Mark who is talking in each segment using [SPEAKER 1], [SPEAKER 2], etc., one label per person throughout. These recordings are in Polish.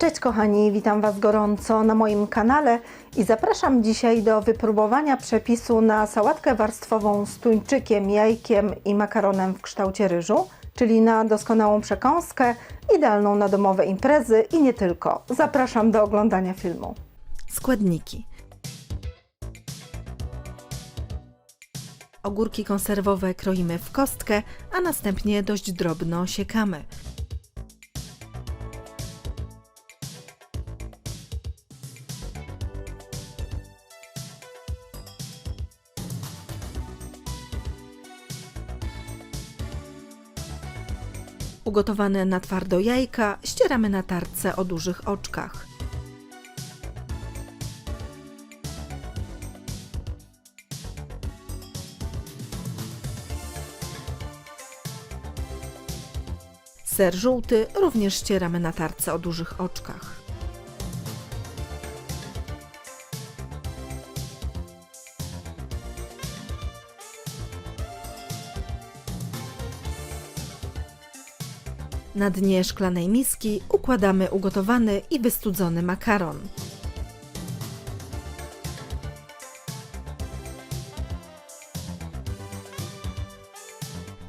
[SPEAKER 1] Cześć kochani, witam Was gorąco na moim kanale i zapraszam dzisiaj do wypróbowania przepisu na sałatkę warstwową z tuńczykiem, jajkiem i makaronem w kształcie ryżu, czyli na doskonałą przekąskę, idealną na domowe imprezy i nie tylko. Zapraszam do oglądania filmu. Składniki. Ogórki konserwowe kroimy w kostkę, a następnie dość drobno siekamy. Ugotowane na twardo jajka ścieramy na tarce o dużych oczkach. Ser żółty również ścieramy na tarce o dużych oczkach. Na dnie szklanej miski układamy ugotowany i wystudzony makaron.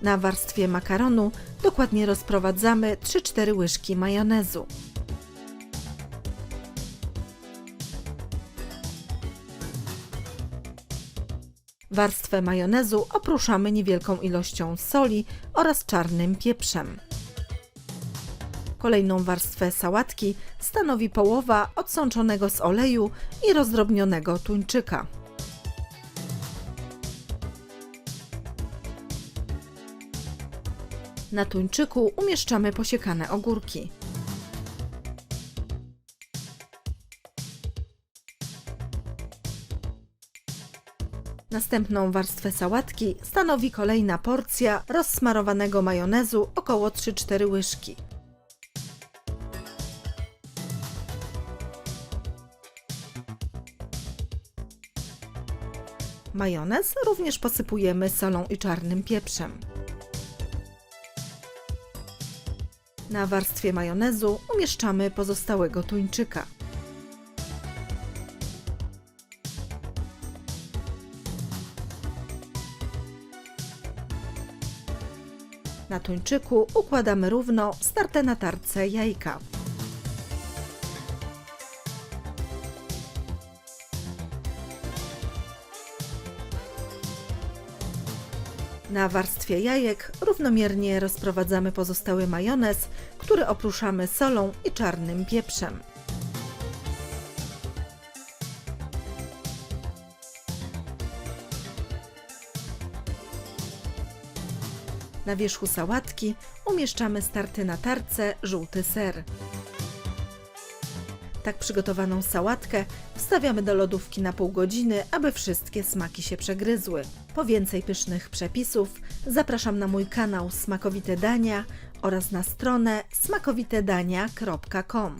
[SPEAKER 1] Na warstwie makaronu dokładnie rozprowadzamy 3-4 łyżki majonezu. Warstwę majonezu oprószamy niewielką ilością soli oraz czarnym pieprzem. Kolejną warstwę sałatki stanowi połowa odsączonego z oleju i rozdrobnionego tuńczyka. Na tuńczyku umieszczamy posiekane ogórki. Następną warstwę sałatki stanowi kolejna porcja rozsmarowanego majonezu około 3-4 łyżki. Majonez również posypujemy solą i czarnym pieprzem. Na warstwie majonezu umieszczamy pozostałego tuńczyka. Na tuńczyku układamy równo starte na tarce jajka. Na warstwie jajek równomiernie rozprowadzamy pozostały majonez, który oprószamy solą i czarnym pieprzem. Na wierzchu sałatki umieszczamy starty na tarce żółty ser. Tak przygotowaną sałatkę wstawiamy do lodówki na pół godziny, aby wszystkie smaki się przegryzły. Po więcej pysznych przepisów zapraszam na mój kanał Smakowite Dania oraz na stronę smakowitedania.com.